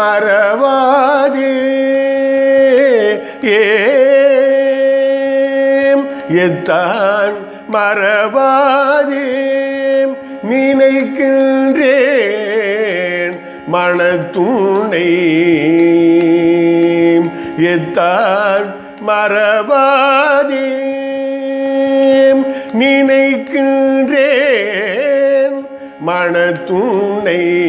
மறவாதே. ஏத்தான் எத்தான் மறவாதே. நினைக்கின்றேன் மனத்துணை எத்தான் மறவாதே. நினைக்கின்றேன் மனத்துணை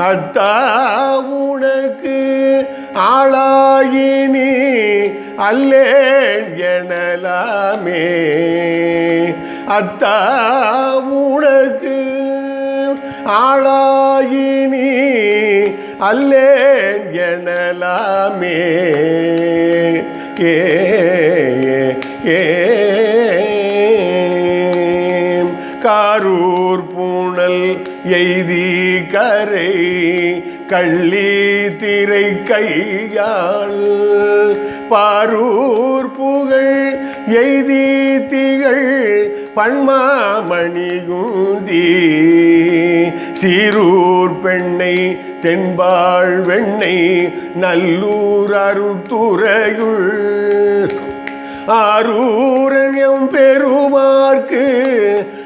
அத்தா உனக்கு ஆளாயினி அல்லேன் எனலாமே. அத்தா உனக்கு ஆளாயினி அல்லேன் எனலாமே. ஏ ஏ. காரூர் எய்தி கரை கள்ளி திரை கையாள் பாரூர் புகழ் எய்தி திகழ் பன்மாமணி குந்தி. சீரூர் பெண்ணை தென்பாள் வெண்ணை நல்லூர் அருத்துறையுள் ஆரூரன் எம் பெருமார்க்கு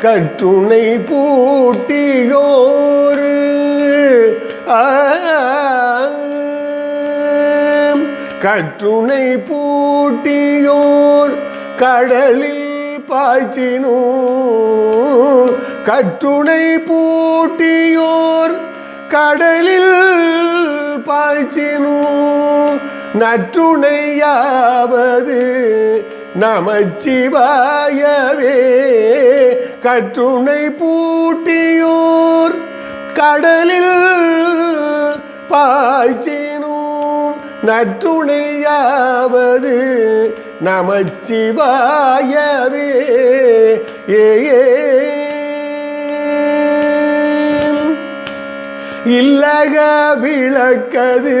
கற்றுணை பூட்டியோர். கற்றுணை பூட்டியோர் கடலில் பாய்ச்சினோ. கற்றுணை பூட்டியோர் கடலில் பாய்ச்சினோ. நற்றுணையாவது நமச்சிவாயவே. கற்றுணை பூட்டியோர் கடலில் பாய்ச்சினோ நற்றுணையாவது நமச்சிவாயவே. ஏ. இல்லக விளக்கது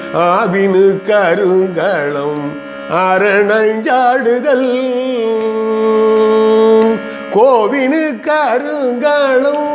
ஆவினு கருங்களம் அரணஞ்சாடுதல். கோவினு கருங்களும்